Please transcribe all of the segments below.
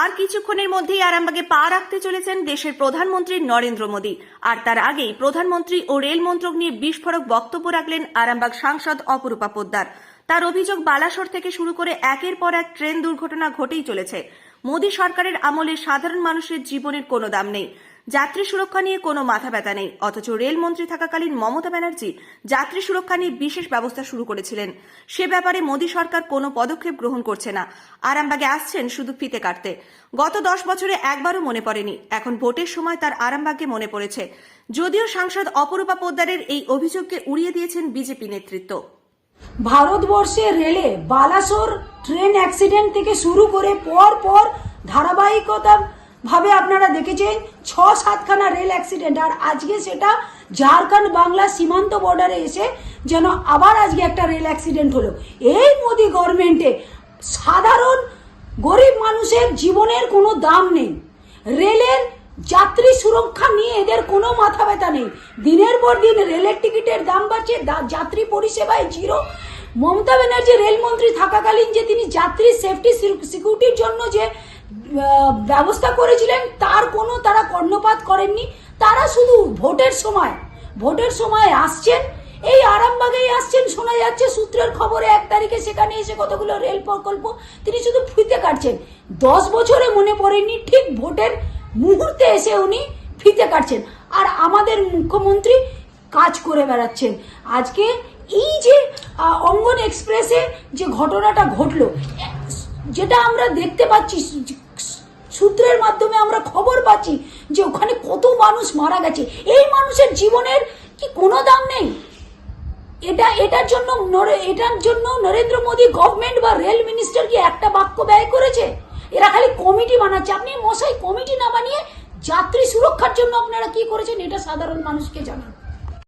আর কিছুক্ষণের মধ্যেই আরামবাগে পা রাখতে চলেছেন দেশের প্রধানমন্ত্রী নরেন্দ্র মোদী। আর তার আগেই প্রধানমন্ত্রী ও রেল মন্ত্রক নিয়ে বিস্ফোরক বক্তব্য রাখলেন আরামবাগ সাংসদ অপরূপা পোদ্দার। তার অভিযোগ বালাসর থেকে শুরু করে একের পর এক ট্রেন দুর্ঘটনা ঘটেই চলেছে। মোদী সরকারের আমলে সাধারণ মানুষের জীবনের কোনো দাম নেই। যাত্রী সুরক্ষা নিয়ে কোনো মাথা ব্যথা নেই। অথচ রেলমন্ত্রী থাকাকালীন মমতা ব্যানার্জি যাত্রী সুরক্ষা নিয়ে বিশেষ ব্যবস্থা শুরু করেছিলেন। সে ব্যাপারে মোদী সরকার কোনো পদক্ষেপ গ্রহণ করছে না। আরামবাগে আসছেন শুধু ফিতে কাটতে। গত দশ বছরে একবারও মনে পড়েনি। এখন ভোটের সময় তার আরামবাগে মনে পড়েছে। যদিও সাংসদ অপরূপা পোদ্দারের এই অভিযোগকে উড়িয়ে দিয়েছেন বিজেপি নেতৃত্ব। ভারতবর্ষে রেলে বালাসোর ট্রেন অ্যাক্সিডেন্ট থেকে শুরু করে পর পর ধারাবাহিকতা ভাবে আপনারা দেখেছেন ছ সাতখানা রেল অ্যাক্সিডেন্ট আর আজকে সেটা ঝাড়খণ্ড বাংলা সীমান্ত বর্ডারে এসে যেন আবার আজকে একটা রেল অ্যাক্সিডেন্ট হলো। এই মোদি গভর্নমেন্টে সাধারণ গরিব মানুষের জীবনের কোনো দাম নেই। রেলের যাত্রী সুরক্ষা নিয়ে এদের কোনো মাথা ব্যথা নেই। দিনের পর দিন রেলের টিকিটের দাম বাড়ছে যাত্রী পরিষেবায় জিরো। মমতা ব্যানার্জি রেলমন্ত্রী থাকাকালীন যে তিনি যাত্রী সেফটি সিকিউরিটির জন্য যে ব্যবস্থা করেছিলেন, তার কোনো তারা কর্ণপাত করেননি। তারা শুধু ভোটের সময় ভোটের সময় আসছেন। এই আরামবাগেই আসছেন, শোনা যাচ্ছে সূত্রের খবরে এক তারিখে সেখানে এসে কতগুলো রেল প্রকল্প তিনি শুধু ফিতে কাটছেন। দশ বছরে মনে পড়েনি ঠিক ভোটের মুহূর্তে এসে উনি ফিতে কাটছেন। আর আমাদের মুখ্যমন্ত্রী কাজ করে বেড়াচ্ছেন। আজকে এই যে অঙ্গন এক্সপ্রেসে যে ঘটনাটা ঘটলো যেটা আমরা দেখতে পাচ্ছি, সূত্রের মাধ্যমে আমরা খবর পাচ্ছি যে ওখানে কত মানুষ মারা গেছে। এই মানুষের জীবনের কি কোনো দাম নেই? এটা, এটার জন্য এটার জন্য নরেন্দ্র মোদী গভর্নমেন্ট বা রেল মিনিস্টার কি একটা বাক্য ব্যয় করেছে? এরা খালি কমিটি বানাচ্ছে। আপনি মশাই কমিটি না বানিয়ে যাত্রী সুরক্ষার জন্য আপনারা কি করেছেন? এটা সাধারণ মানুষকে জানান।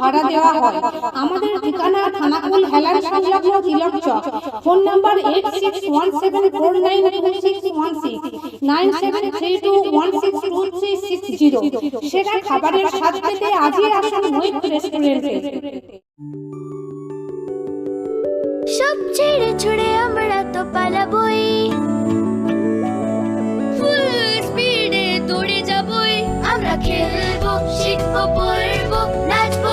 ভাড়া দেওয়া হয়। আমাদের ঠিকানা থানাকুল হেলান সংলগ্ন Tilak Chak. Phone number eight six one seven four nine two six সেরা খাবারের স্বাদ পেতে আজই আসুন মৈত্র রেস্টুরেন্টে সব ছেড়ে ছুড়ে আমরা তো পালাবই। ফুল স্পিডে দৌড়ে যাবই। আমরা খেলব, শিখব, পড়ব, নাচবো।